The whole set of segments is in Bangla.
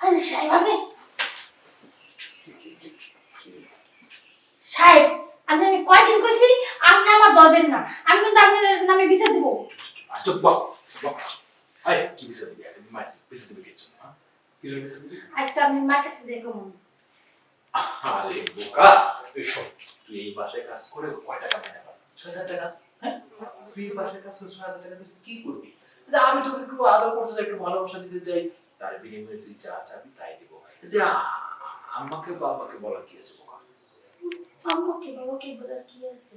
আরে সাহেব আপনি সাহেব আপনি আমি কয়দিন কইছি আপনি আমার ধরবেন না। আমি কিন্তু আপনার নামে বিচার দেবো। আচ্ছা বাহ বাহ আয় কি বিচার দিবি? একদম মাই বিচার দিবি কিছু হ্যাঁ? কি জন্য বিচার দিবি? আজকে আপনি মার কাছে যাই কমন। আরে বোকা তুই তুই এই বাসায় কাজ করে কয় টাকা মাইনে পাস? ছয় হাজার টাকা হ্যাঁ? তুই এই বাসায় কাজ করে ছয় হাজার টাকা দিয়ে কি করবি? যে আমি তোকে একটু আদর করতে চাই একটু ভালোবাসা দিতে চাই। তার বিনিময়ে তুই যা চাবি তাই দিব যে আ- আমাকে বাবাকে বলা কি আছে বোকা আমাকে বাবা কি বলার কি আছে?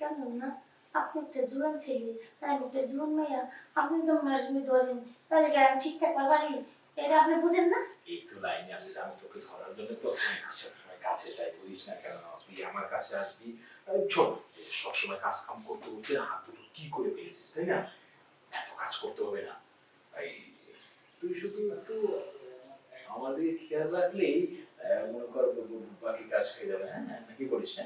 জানেন না আপনি একটা জুয়ান ছেলে আমি একটা জুয়ান মাইয়া। আপনি তো ধরেন তাহলে কি আমি ঠিকঠাক পারি এটা আপনি বুঝেন না? এই তো লাইনে আসছে আমি তোকে ধরার জন্য তো সবসময় কাছে চাই বুঝিস না কেন? তুই আমার কাছে আসবি। শোন সবসময় কাজ কাম করতে করতে হাত দুটো কি করে ফেলেছিস তাই না? কাজ করতে হবে না। এই তুই শুধু একটু আমার দিকে খেয়াল রাখলেই মনে কর বাকি কাজ হয়ে যাবে হ্যাঁ? নাকি বলিস না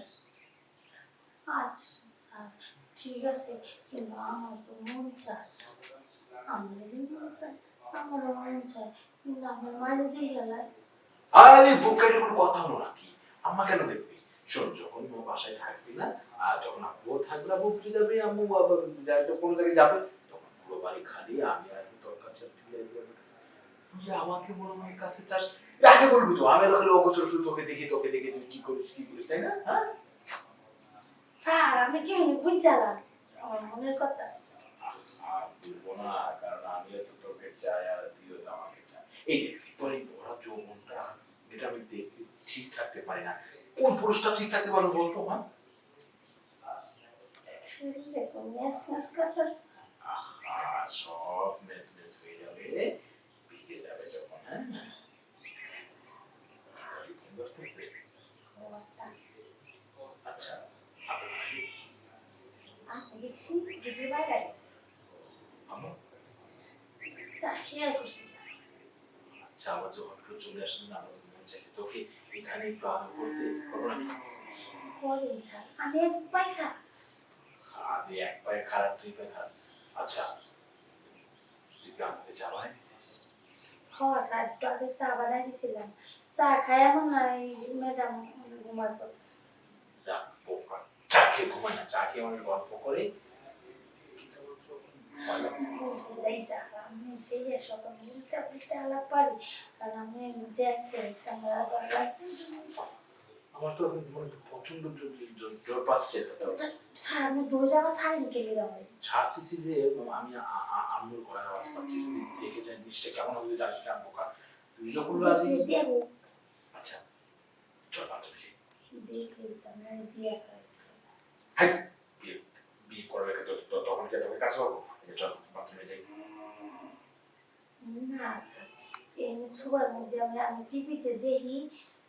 আচ্ছা ঠিক আছে। কিন্তু আমার তো মন চায় মন চায় আমারও মন চায় কিন্তু আমার দিয়ে গেলে আরে বুকের কোনো কথা হলো নাকি আম্মা কেন দেখবি? শোন যখন মা বাসায় থাকবি না আর যখন আব্বুও থাকবে আব্বু যাবে? আম্মু কোনো জায়গায় যাবে। বাড়ি খালি আমি আর তোর কাছে ফিরে আসব আমার কাছে। তুই আমাকে মনে মনে কাছে চাস? আগে বলবি তো আমি তাহলে অগোচর শুধু তোকে দেখি তোকে দেখি তুই কি করিস কি করিস তাই না? হ্যাঁ? স্যার আমি কি মনে বুঝালাম আমার মনের কথা। বলব না কারণ আমিও তো তোকে চাই আর তুইও তো আমাকে চাই এই দেখ তোর এই বড় যৌবনটা এটা আমি দেখতে ঠিক থাকতে পারি না। কোন পুরুষটা ঠিক থাকতে পারবে বলতো হ্যাঁ শরীরে ম্যাচ ম্যাচ আহা, সব মেস হয়ে যাবে ভিজে যাবে যখন হ্যাঁ আচ্ছা আপনার আমি দেখছি ভিডিও বাইরে গেছে আম্মু, তা খেয়াল করছি আবার যখন একটু চলে আমার চাইছে তোকে এখানে একটু না আমি এক পায়ে খারাপ দুই পায়ে খারাপ আচ্ছা। তুই কি আমাকে চা বানাই দিছিস? হ স্যার একটু আগে চা বানাই দিছিলাম। চা খাই এমন নাই ম্যাডাম ঘুমার করতেছে যা বোকা চা খেয়ে ঘুমায় না চা খেয়ে আমাদের গল্প করে। কারণ আমি দেখতে ক্যামেরা আবার আমার তো এখন প্রচণ্ড জোর- পাচ্ছে স্যার আমি দৌড়ে আবার সাইন কেটে দেবো ছাড়তেছি যে আমি আম্মুর গলার আওয়াজ পাচ্ছি। দেখে যাই জিনিসটা কেমন হবে জানিস না বোকা তুই যখন আচ্ছা চল তো বিয়ে করি বিয়ে বিয়ে করে রেখে তো তো- তখন কি তোকে কাছে পাবো? এই চল বাথরুমে যাই না স্যার এমনি সুগার মধ্যে আমরা আমি টিভিতে দেখি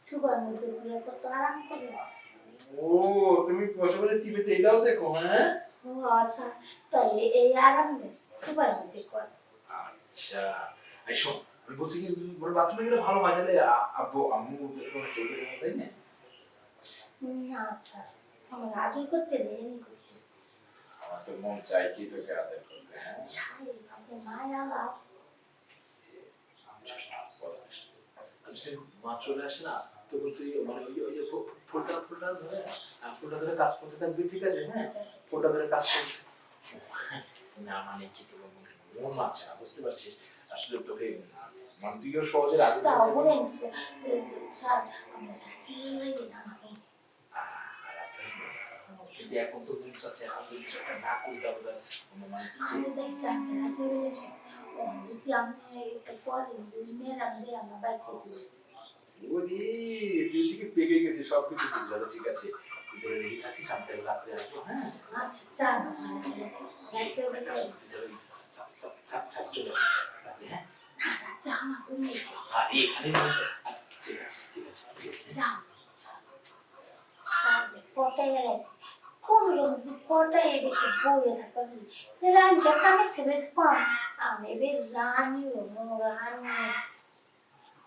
সুগার মধ্যে বিয়ে করতে আরাম করে ও তুমি বসে বসে টিভিতে এটাও দেখো হ্যাঁ? ও আচ্ছা। তাই এই আরাম সুগার মধ্যে করে আচ্ছা এই শোন আমি বলছি কি বড় বাথরুমে গেলে ভালো হয় তাহলে আব্বু আম্মু দেখো কেউ দেখো তাই না? না স্যার আমার আজও করতে দেয়নি করতে। আমার তো মন চাই কি তোকে আদর করতে হ্যাঁ? ছাই আপনি মায়া লাভ আচ্ছা, মা চলে আসে না? তখন তুই মানে ওই যে ফু- ফুলটা ফুলটা ধরে আহ, ধরে কাজ করতে থাকবি ঠিক আছে? হ্যাঁ ফুলটা ধরে কাজ করতে না মানে কি তোর মনে মন মানছে বুঝতে পারছিস? আসলে তোকে মানে তুইও সহজে রাজি করতে আমরা কিন্তু এখন তো মন চাচ্ছে এখন যদি সেটা না করতে হবে মানে আমি দেখছি আপনি রাতে বলেছেন যদি আপনি এটা করেন যদি ম্যাডাম দিয়ে বাইক খেতে ওরে তুই দিকে পেকে গেছিস সব কিছু বুঝে ঠিক আছে? ধরে রেডি থাকিস আমি রাত্রে আসব হ্যাঁ? আচ্ছা চলে রাত্রে হ্যাঁ? আর এখানে ঠিক আছে ঠিক আছে ঠিক আছে। গেছে এবার রানী রানী